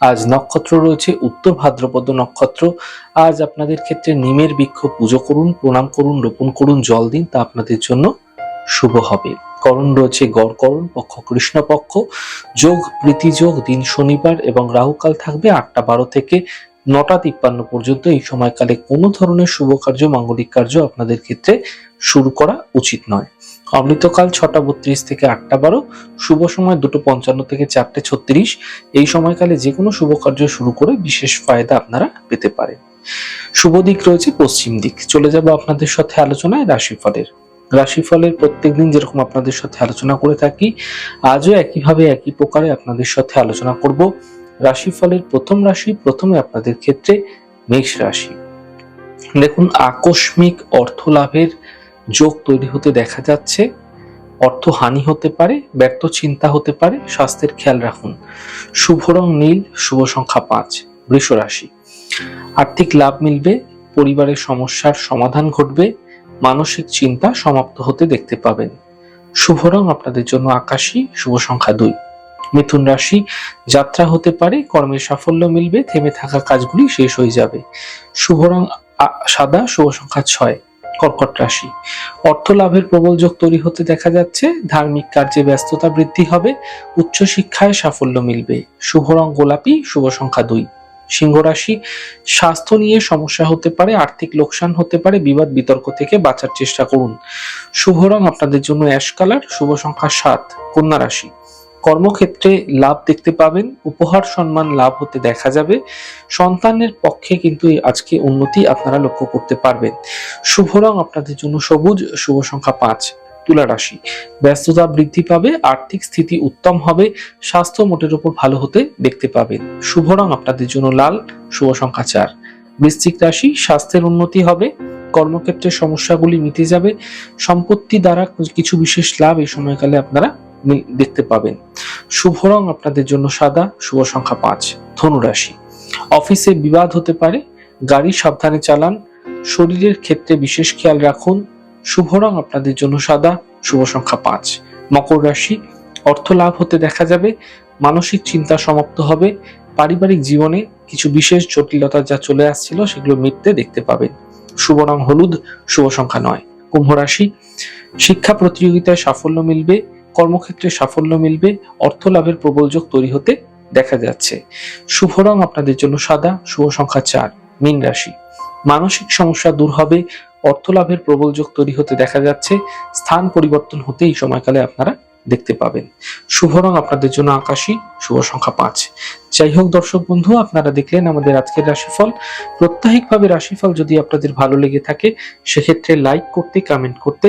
আজ নক্ষত্র রয়েছে, উত্তর ভাদ্রপদ নক্ষত্র। আজ আপনাদের ক্ষেত্রে নিমের বৃক্ষ পুজো করুন, প্রণাম করুন, রোপণ করুন, জল দিন, তা আপনাদের জন্য শুভ হবে। করণ রয়েছে গড়করণ পক্ষ কৃষ্ণপক্ষ যোগ, প্রীতি যোগ, দিন শনিবার এবং রাহুকাল থাকবে আটটা বারো থেকে নটা তিপ্পান্ন পর্যন্ত। এই সময়কালে কোনো ধরনের শুভ কার্য, মাঙ্গলিক কার্য আপনাদের ক্ষেত্রে শুরু করা উচিত নয়। অমৃতকাল ছটা বত্রিশ থেকে আটটা বারো, শুভ সময় দুটো পঞ্চান্ন থেকে চারটে ছত্রিশ। এই সময়কালে যে কোনো শুভ কার্য শুরু করে বিশেষ ফায়দা আপনারা পেতে পারেন। শুভ দিক রয়েছে পশ্চিম দিক। চলে যাব আপনাদের সাথে আলোচনায় রাশিফলের। রাশিফলের প্রত্যেকদিন যেরকম আপনাদের সাথে আলোচনা করে থাকি, আজও একইভাবে একই প্রকারে আপনাদের সাথে আলোচনা করব। রাশিফলের প্রথম রাশি, প্রথমে আপনাদের ক্ষেত্রে মেষ রাশি। দেখুন, আকস্মিক অর্থ লাভের যোগ তৈরি হতে দেখা যাচ্ছে, অর্থ হানি হতে পারে, ব্যর্থ চিন্তা হতে পারে, স্বাস্থ্যের খেয়াল রাখুন। শুভ রং নীল, শুভ সংখ্যা পাঁচ, বৃষ রাশি। আর্থিক লাভ মিলবে, পরিবারের সমস্যার সমাধান ঘটবে, মানসিক চিন্তা সমাপ্ত হতে দেখতে পাবেন। শুভ রং আপনাদের জন্য আকাশী, শুভ সংখ্যা দুই। মিথুন রাশি, যাত্রা হতে পারে, কর্মের সাফল্য মিলবে, থেমে থাকা কাজগুলি শেষ হয়ে যাবে। শুভ রং সাদা, শুভ সংখ্যা ছয়। কর্কট রাশি। অর্থ লাভের প্রবল যোগ তৈরি হতে দেখা যাচ্ছে, ধার্মিক কার্যে ব্যস্ততা বৃদ্ধি হবে, উচ্চশিক্ষায় সাফল্য মিলবে। শুভ রং গোলাপি, শুভ সংখ্যা দুই। সিংহ রাশি, স্বাস্থ্য নিয়ে সমস্যা হতে পারে, আর্থিক লোকসান হতে পারে, বিবাদ বিতর্ক থেকে বাঁচার চেষ্টা করুন। শুভ রং আপনাদের জন্য অ্যাশ কালার, শুভ সংখ্যা সাত। কন্যা রাশি কর্মক্ষেত্রে লাভ দেখতে পাবেন, উপহার সম্মান লাভ হতে দেখা যাবে। সন্তানের পক্ষে কিন্তু আজকে উন্নতি আপনারা লক্ষ্য করতে পারবেন। শুভ রং আপনাদের জন্য সবুজ, শুভ সংখ্যা পাঁচ, তুলা রাশি। ব্যস্ততা বৃদ্ধি পাবে, আর্থিক স্থিতি উত্তম হবে, স্বাস্থ্য মোটের উপর ভালো হতে দেখতে পাবেন। শুভ রং আপনাদের জন্য লাল, শুভ সংখ্যা চার। বৃশ্চিক রাশি স্বাস্থ্যের উন্নতি হবে কর্মক্ষেত্রে সমস্যাগুলি মিটে যাবে, সম্পত্তি দ্বারা কিছু বিশেষ লাভ এই সময়কালে আপনারা মি- দেখতে পাবেন। শুভ রং আপনাদের জন্য সাদা, শুভ সংখ্যা পাঁচ, ধনুরাশি। অফিসে বিবাদ হতে পারে, গাড়ি সাবধানে চালান, শরীরের ক্ষেত্রে বিশেষ খেয়াল রাখুন, শুভ রং আপনাদের জন্য সাদা, শুভ সংখ্যা পাঁচ, মকর রাশি, অর্থ লাভ হতে দেখা যাবে, মানসিক চিন্তা সমাপ্ত হবে, পারিবারিক জীবনে কিছু বিশেষ জটিলতা যা চলে আসছিল সেগুলো মিটতে দেখতে পাবেন। শুভ রং হলুদ, শুভ সংখ্যা নয়, কুম্ভ রাশি, শিক্ষা প্রতিযোগিতায় সাফল্য মিলবে কর্মক্ষেত্রে সাফল্য মিলবে, অর্থ লাভের প্রবল যোগ তৈরি হতে দেখা যাচ্ছে। শুভ রং আপনাদের জন্য সাদা, শুভ সংখ্যা চার, মীন রাশি। মানসিক সমস্যা দূর হবে, অর্থ লাভের প্রবল যোগ তৈরি হতে দেখা যাচ্ছে, স্থান পরিবর্তন হতে এই সময়কালে আপনারা দেখতে পাবেন। শুভ রং আপনাদের জন্য আকাশী, শুভ সংখ্যা পাঁচ। যাই হোক দর্শক বন্ধু, আপনারা দেখলেন আমাদের আজকের রাশিফল। প্রত্যাহিকভাবে রাশিফল যদি আপনাদের ভালো লেগে থাকে, সেক্ষেত্রে লাইক করতে কমেন্ট করতে